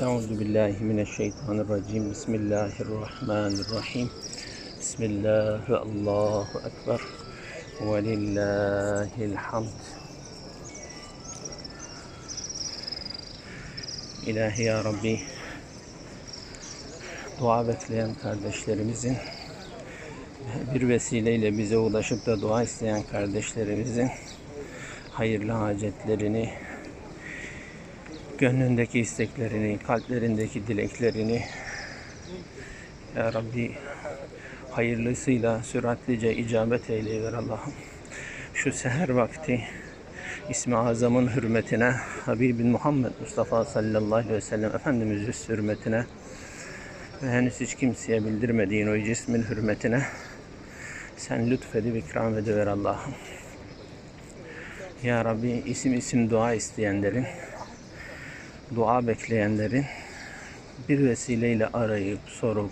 Euzu billahi mineşşeytanirracim. Bismillahirrahmanirrahim. Bismillah Allahu ekber. Ve lillahil hamd. İlahi ya Rabbi. Dua bekleyen kardeşlerimizin bir vesileyle bize ulaşıp da dua isteyen kardeşlerimizin hayırlı hacetlerini, gönlündeki isteklerini, kalplerindeki dileklerini Ya Rabbi hayırlısıyla süratlice icabet eyleyiver Allah'ım. Şu seher vakti İsmi Azam'ın hürmetine, Habibin Muhammed Mustafa sallallahu aleyhi ve sellem Efendimiz hürmetine ve henüz hiç kimseye bildirmediğin o cismin hürmetine sen lütfedip ikram ediver Allah'ım. Ya Rabbi isim isim dua isteyenlerin, dua bekleyenlerin, bir vesileyle arayıp sorup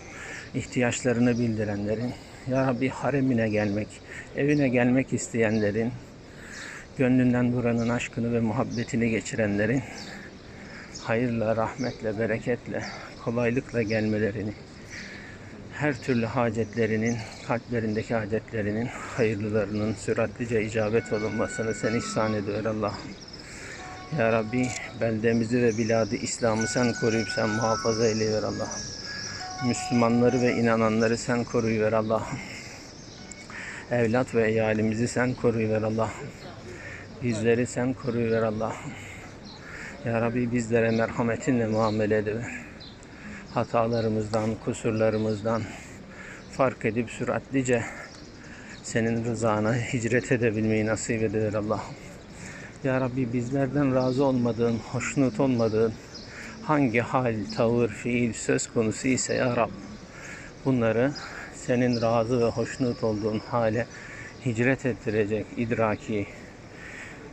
ihtiyaçlarını bildirenlerin, Ya Rabbi haremine gelmek, evine gelmek isteyenlerin, gönlünden buranın aşkını ve muhabbetini geçirenlerin, hayırla, rahmetle, bereketle, kolaylıkla gelmelerini, her türlü hacetlerinin, kalplerindeki hacetlerinin, hayırlılarının süratlice icabet olunmasını sen ihsan ediyor Allah. Ya Rabbi beldemizi ve biladı İslam'ı sen koruyup sen muhafaza eyleyiver Allah. Müslümanları ve inananları sen koruyuver Allah. Evlat ve eyalimizi sen koruyuver Allah. Bizleri sen koruyuver Allah. Ya Rabbi bizlere merhametinle muamele ediver hatalarımızdan, kusurlarımızdan fark edip süratlice senin rızana hicret edebilmeyi nasip ediver Allah. Ya Rabbi bizlerden razı olmadığın, hoşnut olmadığın hangi hal, tavır, fiil söz konusu ise Ya Rab bunları senin razı ve hoşnut olduğun hale hicret ettirecek idraki,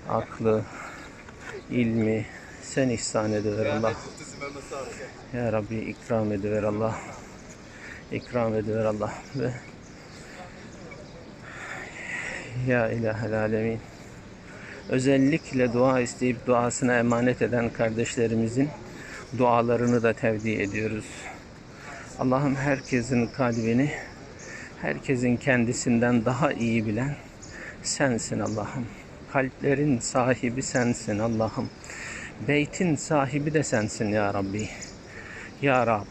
aklı, ilmi sen ihsan ediver Allah. Ya Rabbi ikram ediver Allah. İkram ediver Allah ve Ya ilahel alemin. Özellikle dua isteyip duasına emanet eden kardeşlerimizin dualarını da tevdi ediyoruz. Allah'ım herkesin kalbini, herkesin kendisinden daha iyi bilen sensin Allah'ım. Kalplerin sahibi sensin Allah'ım. Beytin sahibi de sensin ya Rabbi. Ya Rab,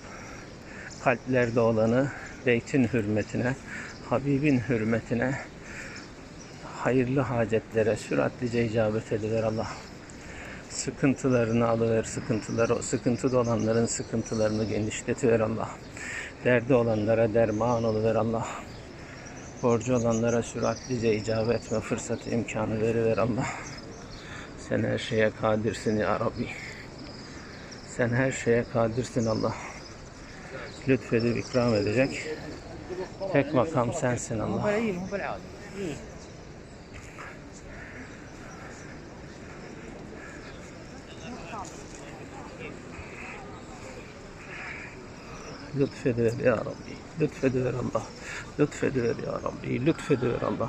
kalplerde olanı beytin hürmetine, Habibin hürmetine, hayırlı hacetlere süratlice icabet ediver Allah. Sıkıntılarını alıver, sıkıntıları, sıkıntıda olanların sıkıntılarını genişletiver Allah. Derdi olanlara derman oluver Allah. Borcu olanlara süratlice icabet etme fırsatı imkanı veriver Allah. Sen her şeye kadirsin ya Rabbi. Sen her şeye kadirsin Allah. Lütfedip ikram edecek. Tek makam sensin Allah. Lütfediver ya Rabbi. Lütfediver Allah. Lütfediver ya Rabbi. Lütfediver Allah.